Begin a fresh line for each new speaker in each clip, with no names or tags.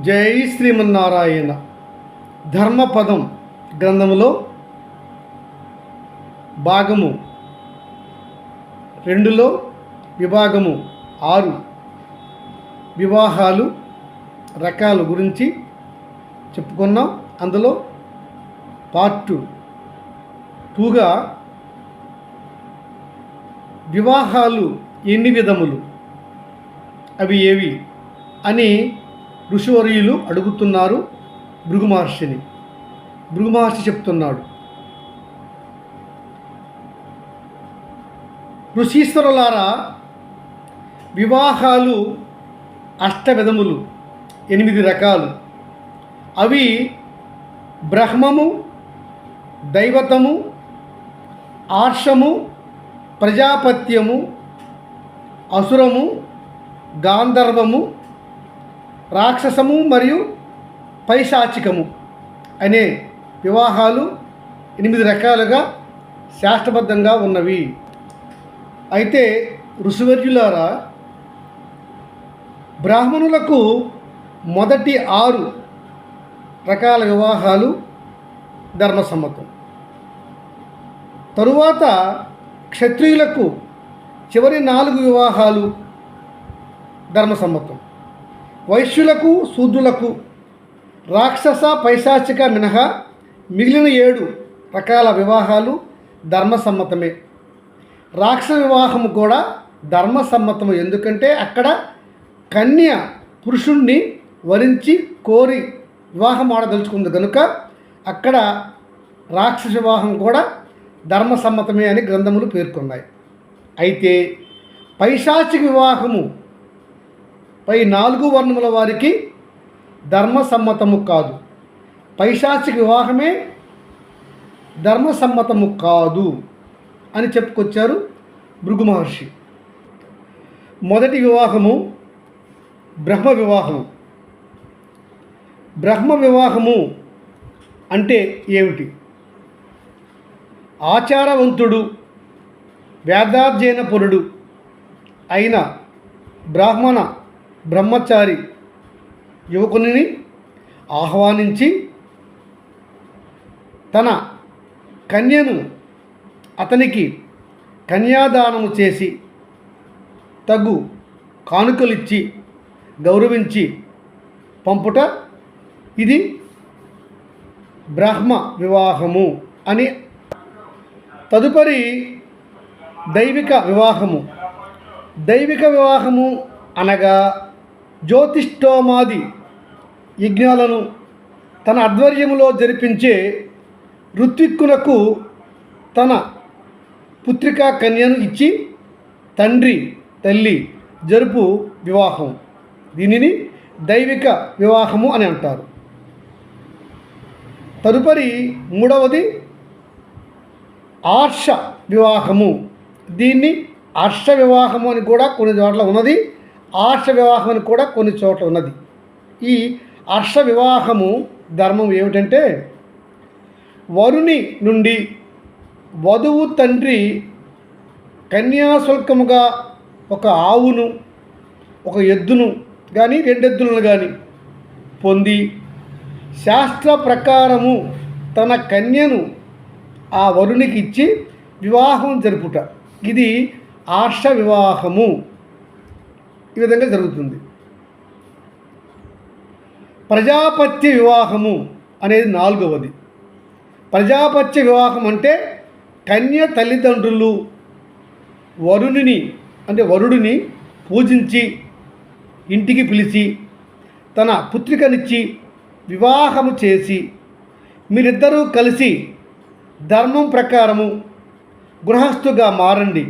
జై శ్రీమన్నారాయణ. ధర్మపదం గ్రంథములో భాగము రెండులో విభాగము ఆరు. వివాహాలు రకాల గురించి చెప్పుకున్నాం. అందులో పార్ట్ టూగా వివాహాలు ఎన్ని విధములు? అవి ఏవి? అని ఋషివరీయులు అడుగుతున్నారు భృగు మహర్షిని భృగు మహర్షి చెప్తున్నాడు ఋషీశ్వరులారా వివాహాలు అష్టవిధములు ఎనిమిది రకాలు. అవి బ్రహ్మము దైవతము ఆర్షము ప్రజాపత్యము అసురము గాంధర్వము రాక్షసము మరియు పైశాచికము అనే వివాహాలు ఎనిమిది రకాలుగా శాస్త్రబద్ధంగా ఉన్నవి. అయితే ఋషివర్యులారా బ్రాహ్మణులకు మొదటి ఆరు రకాల వివాహాలు ధర్మసమ్మతం తరువాత క్షత్రియులకు చివరి నాలుగు వివాహాలు ధర్మసమ్మతం వైశ్యులకు శూద్రులకు రాక్షస పైశాచిక మినహా మిగిలిన ఏడు రకాల వివాహాలు ధర్మసమ్మతమే. రాక్షస వివాహము కూడా ధర్మసమ్మతము. ఎందుకంటే అక్కడ కన్య పురుషుణ్ణి వరించి కోరి వివాహం ఆడదలుచుకుంది. కనుక అక్కడ రాక్షస వివాహం కూడా ధర్మసమ్మతమే అని గ్రంథములు పేర్కొన్నాయి. అయితే పైశాచిక వివాహము పై నాలుగు వర్ణముల వారికి ధర్మసమ్మతము కాదు. పైశాచిక వివాహమే ధర్మసమ్మతము కాదు అని చెప్పుకొచ్చారు భృగు మహర్షి. మొదటి వివాహము బ్రహ్మ వివాహము. బ్రహ్మ వివాహము అంటే ఏమిటి? ఆచారవంతుడు వేదాధ్యయన పురుడు అయిన బ్రాహ్మణ బ్రహ్మచారి యువకుని ఆహ్వానించి తన కన్యను అతనికి కన్యాదానము చేసి తగు కానుకలిచ్చి గౌరవించి పంపుట ఇది బ్రహ్మ వివాహము అని తదుపరి దైవిక వివాహము. దైవిక వివాహము అనగా జ్యోతిష్టోమాది యజ్ఞాలను తన ఆధ్వర్యంలో జరిపించే ఋత్విక్కునకు తన పుత్రికా కన్యను ఇచ్చి తండ్రి తల్లి జరుపు వివాహం. దీనిని దైవిక వివాహము అని అంటారు. తదుపరి మూడవది ఆర్ష వివాహము. దీన్ని హర్ష వివాహము అని కూడా కొన్ని చోట్ల ఉన్నది. ఆర్ష వివాహం అని కూడా కొన్ని చోట్ల ఉన్నది. ఈ హర్ష వివాహము ధర్మం ఏమిటంటే వరుని నుండి వధువు తండ్రి కన్యాశుల్కముగా ఒక ఆవును ఒక ఎద్దును కానీ రెండెద్దులను కానీ పొంది శాస్త్ర ప్రకారము తన కన్యను ఆ వరునికి ఇచ్చి వివాహం జరుపుట. ఇది ఆర్ష వివాహము. ఈ విధంగా జరుగుతుంది. ప్రజాపత్య వివాహము అనేది నాలుగవది. ప్రజాపత్య వివాహం అంటే కన్య తల్లిదండ్రులు వరుణుని అంటే వరుడిని పూజించి ఇంటికి పిలిచి తన పుత్రికనిచ్చి వివాహము చేసి మీరిద్దరూ కలిసి ధర్మం ప్రకారము గృహస్థుగా మారండి.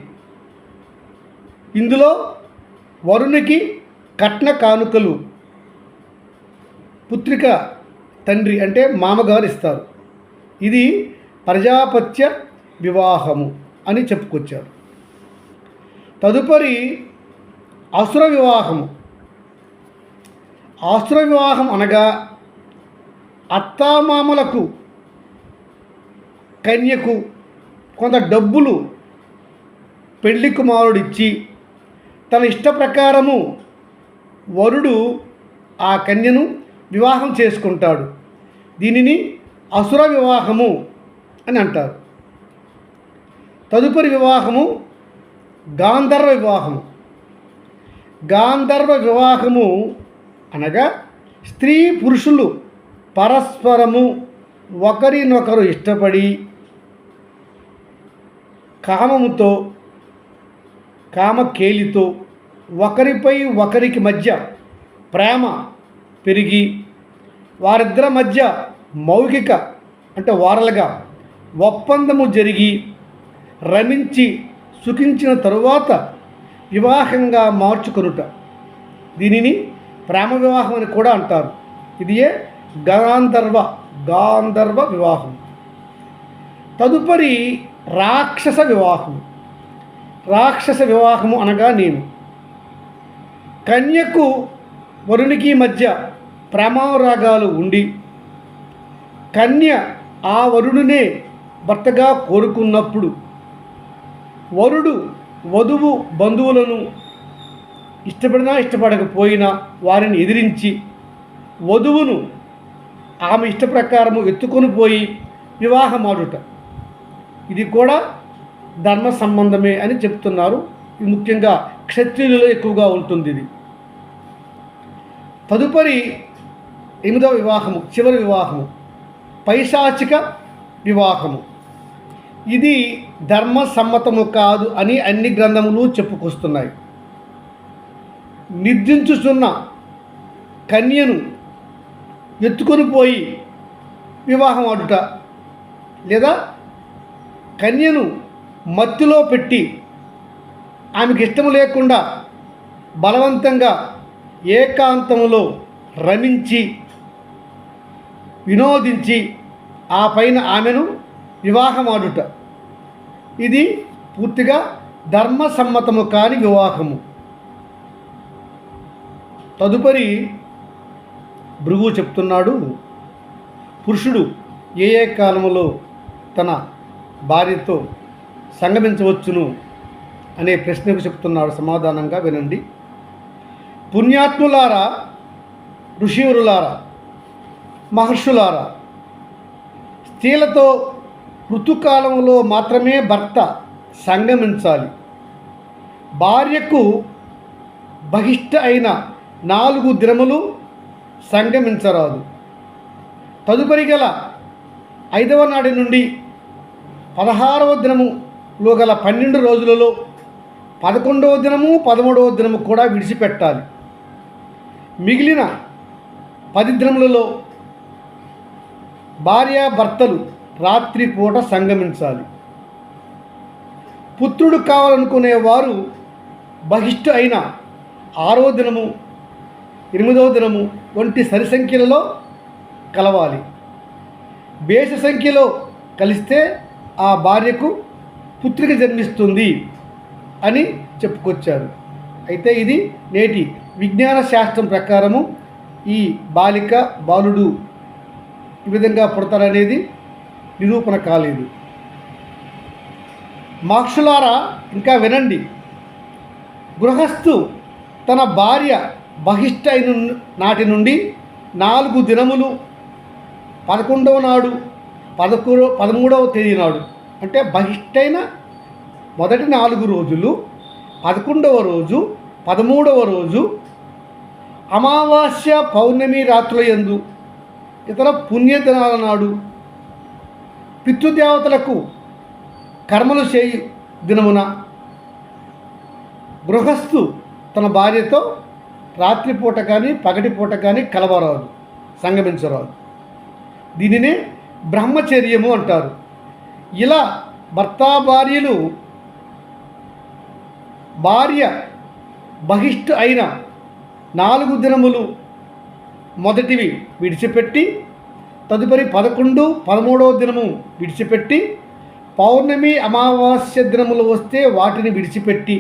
ఇందులో వరునికి కట్న కానుకలు. పుత్రిక తండ్రి అంటే మామగారు ఇస్తారు. ఇది ప్రజాపత్య వివాహము అని చెప్పుకొచ్చారు. తదుపరి అసుర వివాహము. అసుర వివాహం అనగా అత్తామామలకు కన్యకు కొంత డబ్బులు పెళ్ళి కుమారుడిచ్చి తన ఇష్ట ప్రకారము వరుడు ఆ కన్యను వివాహం చేసుకుంటాడు. దీనిని అసుర వివాహము అని అంటారు. తదుపరి వివాహము గాంధర్వ వివాహము. గాంధర్వ వివాహము అనగా స్త్రీ పురుషులు పరస్పరము ఒకరినొకరు ఇష్టపడి కామముతో కామకేలితో ఒకరిపై ఒకరికి మధ్య ప్రేమ పెరిగి వారిద్దరి మధ్య మౌఖిక అంటే వారలుగా ఒప్పందము జరిగి రమించి సుఖించిన తరువాత వివాహంగా మార్చుకొనుట. దీనిని ప్రేమ వివాహం అని కూడా అంటారు. ఇదియే గాంధర్వ గాంధర్వ వివాహం. తదుపరి రాక్షస వివాహం. రాక్షస వివాహము అనగా నేను. కన్యకు వరునికి మధ్య ప్రేమారాగాలు ఉండి కన్య ఆ వరుణునే భర్తగా కోరుకున్నప్పుడు వరుడు వధువు బంధువులను ఇష్టపడినా ఇష్టపడకపోయినా వారిని ఎదిరించి వధువును ఆమె ఇష్ట ప్రకారము ఎత్తుకొని పోయి వివాహమాడుట. ఇది కూడా ధర్మ సంబంధమే అని చెప్తున్నారు. ఇది ముఖ్యంగా క్షత్రియులలో ఎక్కువగా ఉంటుంది ఇది. తదుపరి ఎనిమిదవ వివాహము చివరి వివాహము పైశాచిక వివాహము. ఇది ధర్మ సమ్మతము కాదు అని అన్ని గ్రంథములు చెప్పుకొస్తున్నాయి. నిద్రించుచున్న కన్యను ఎత్తుకొని పోయి వివాహం ఆడుట లేదా కన్యను మత్తులో పెట్టి ఆమెకి ఇష్టం లేకుండా బలవంతంగా ఏకాంతంలో రమించి వినోదించి ఆ పైన ఆమెను వివాహమాడుట. ఇది పూర్తిగా ధర్మసమ్మతము కాని వివాహము. తదుపరి భృగు చెప్తున్నాడు పురుషుడు ఏ ఏ కాలంలో తన భార్యతో సంగమించవచ్చును అనే ప్రశ్నకు చెప్తున్నాడు సమాధానంగా వినండి. పుణ్యాత్ములారా ఋషివరులారా మహర్షులారా స్త్రీలతో ఋతుకాలంలో మాత్రమే భర్త సంగమించాలి. భార్యకు బహిష్ట అయిన నాలుగు దినములు సంగమించరాదు. తదుపరి గల ఐదవ నాటి నుండి పదహారవ దినము లో గల పన్నెండు రోజులలో పదకొండవ దినము పదమూడవ దినము కూడా విడిచిపెట్టాలి. మిగిలిన పది దినములలో భార్యాభర్తలు రాత్రిపూట సంగమించాలి. పుత్రుడు కావాలనుకునే వారు బహిష్టు అయిన ఆరో దినము ఎనిమిదవ దినము వంటి సరి సంఖ్యలలో కలవాలి. బేస సంఖ్యలో కలిస్తే ఆ భార్యకు పుత్రిక జన్మిస్తుంది అని చెప్పుకొచ్చారు. అయితే ఇది నేటి విజ్ఞాన శాస్త్రం ప్రకారము ఈ బాలిక బాలుడు ఈ విధంగా పుడతారనేది నిరూపణ కాలేదు. మాక్షులారా ఇంకా వినండి. గృహస్థు తన భార్య బహిష్ట అయిన నాటి నుండి నాలుగు దినములు పదకొండవ నాడు పదకొండవ పదమూడవ తేదీ నాడు అంటే బహిష్టైన మొదటి నాలుగు రోజులు పదకొండవ రోజు పదమూడవ రోజు అమావాస్య పౌర్ణమి రాత్రుల యందు ఇతర పుణ్యదినాల నాడు పితృదేవతలకు కర్మలు చేయి దినమున గృహస్థు తన భార్యతో రాత్రిపూట కానీ పగటిపూట కానీ కలవరాదు సంగమించరాదు. దీనినే బ్రహ్మచర్యము అంటారు. ఇలా భర్త భార్యలు భార్య బహిష్టు అయిన నాలుగు దినములు మొదటివి విడిచిపెట్టి తదుపరి పదకొండు పదమూడవ దినము విడిచిపెట్టి పౌర్ణమి అమావాస్య దినములు వస్తే వాటిని విడిచిపెట్టి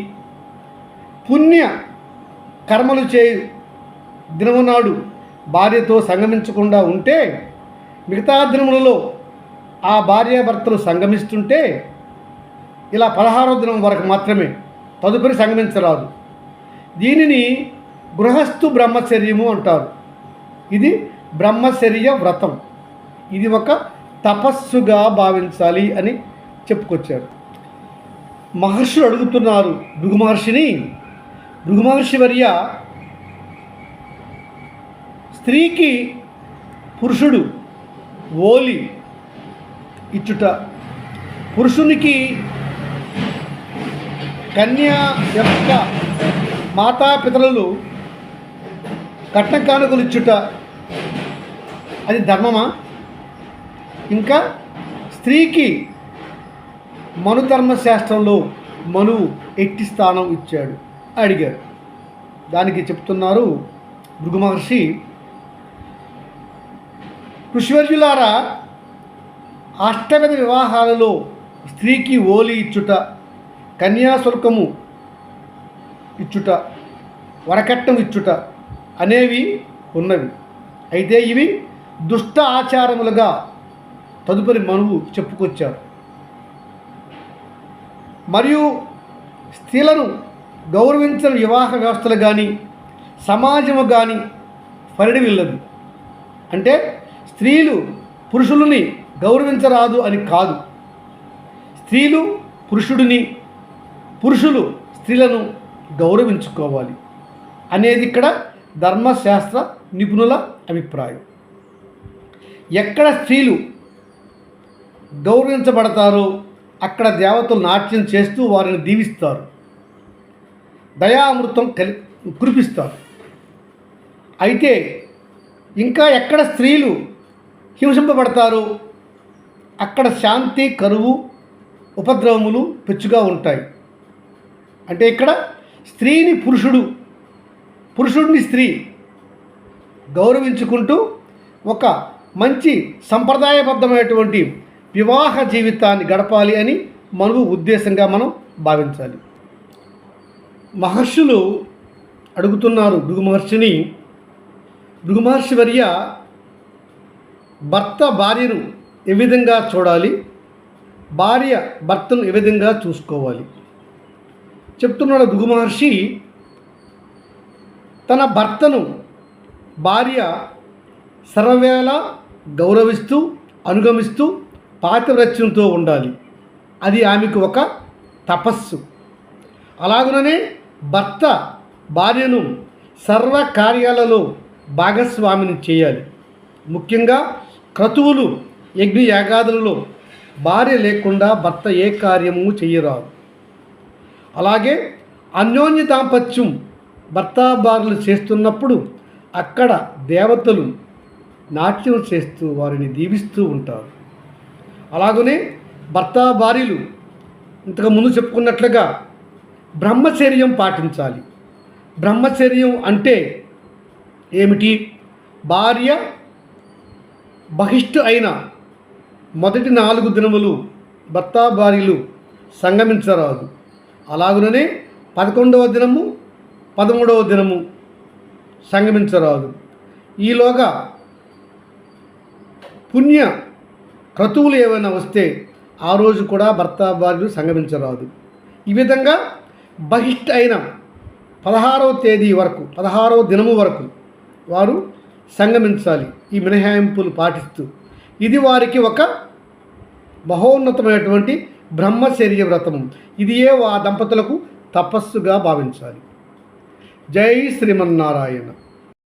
పుణ్య కర్మలు చేయు దినము నాడు భార్యతో సంగమించకుండా ఉంటే మిగతా దినములలో ఆ భార్యాభర్తలు సంగమిస్తుంటే ఇలా పదహారో దినం వరకు మాత్రమే తదుపరి సంగమించరాదు. దీనిని గృహస్థు బ్రహ్మచర్యము అంటారు. ఇది బ్రహ్మచర్య వ్రతం. ఇది ఒక తపస్సుగా భావించాలి అని చెప్పుకొచ్చారు. మహర్షులు అడుగుతున్నారు భృగు మహర్షిని భృగు మహర్షి వర్య స్త్రీకి పురుషుడు ఓలి ఇచ్చుట. పురుషునికి కన్య యొక్క మాతాపితరులు కట్న కానుకలు ఇచ్చుట. అది ధర్మమా? ఇంకా స్త్రీకి మను మనువు ఎట్టి స్థానం ఇచ్చాడు. అడిగారు దానికి చెప్తున్నారు భృగు మహర్షి. ఋషివర్యులారా అష్టవిధ వివాహాలలో స్త్రీకి ఓలి ఇచ్చుట కన్యాశుల్కము ఇచ్చుట వరకట్నం ఇచ్చుట అనేవి ఉన్నవి. అయితే ఇవి దుష్ట ఆచారములుగా తదుపరి మనువు చెప్పుకొచ్చారు మరియు స్త్రీలను గౌరవించిన వివాహ వ్యవస్థలు కానీ సమాజము కానీ పరిడి వెళ్ళదు అంటే స్త్రీలు పురుషులని గౌరవించరాదు అని కాదు. స్త్రీలు పురుషుడిని పురుషులు స్త్రీలను గౌరవించుకోవాలి అనేది ఇక్కడ ధర్మశాస్త్ర నిపుణుల అభిప్రాయం. ఎక్కడ స్త్రీలు గౌరవించబడతారో అక్కడ దేవతలు నాట్యం చేస్తూ వారిని దీవిస్తారు. దయామృతం కలి కురిపిస్తారు. అయితే ఇంకా ఎక్కడ స్త్రీలు హింసింపబడతారో అక్కడ శాంతి కరువు ఉపద్రవములు పెచ్చుగా ఉంటాయి. అంటే ఇక్కడ స్త్రీని పురుషుడు పురుషుడిని స్త్రీ గౌరవించుకుంటూ ఒక మంచి సంప్రదాయబద్ధమైనటువంటి వివాహ జీవితాన్ని గడపాలి అని మనకు ఉద్దేశంగా మనం భావించాలి. మహర్షులు అడుగుతున్నారు భృగు మహర్షిని భృగు మహర్షి వర్య భర్త భార్యను ఏ విధంగా చూడాలి? భార్య భర్తను ఏ విధంగా చూసుకోవాలి? చెప్తున్నాడు భృగు మహర్షి తన భర్తను భార్య సర్వవేళ గౌరవిస్తూ అనుగమిస్తూ పాతివ్రత్యంతో ఉండాలి. అది ఆమెకు ఒక తపస్సు. అలాగుననే భర్త భార్యను సర్వ కార్యాలలో భాగస్వామిని చేయాలి. ముఖ్యంగా క్రతువులు యజ్ఞ యాగాదులలో భార్య లేకుండా భర్త ఏ కార్యము చేయరాదు. అలాగే అన్యోన్య దాంపత్యం భర్తాభార్యలు చేస్తున్నప్పుడు అక్కడ దేవతలు నాట్యం చేస్తూ వారిని దీవిస్తూ ఉంటారు. అలాగనే భర్త భార్యలు ఇంతకు ముందు చెప్పుకున్నట్లుగా బ్రహ్మచర్యం పాటించాలి. బ్రహ్మచర్యం అంటే ఏమిటి? భార్య బహిష్టు అయిన మొదటి నాలుగు దినములు భర్త భార్యలు సంగమించరాదు. అలాగుననే పదకొండవ దినము పదమూడవ దినము సంగమించరాదు. ఈలోగా పుణ్య క్రతువులు ఏమైనా వస్తే ఆ రోజు కూడా భర్త భార్యలు సంగమించరాదు. ఈ విధంగా బహిష్ట అయిన పదహారవ తేదీ వరకు పదహారవ దినము వరకు వారు సంగమించాలి. ఈ మినహాయింపులు పాటిస్తూ ఇది వారికి ఒక మహోన్నతమైనటువంటి బ్రహ్మచర్య వ్రతము. ఇదియే ఆ దంపతులకు తపస్సుగా భావించాలి. జై శ్రీమన్నారాయణ.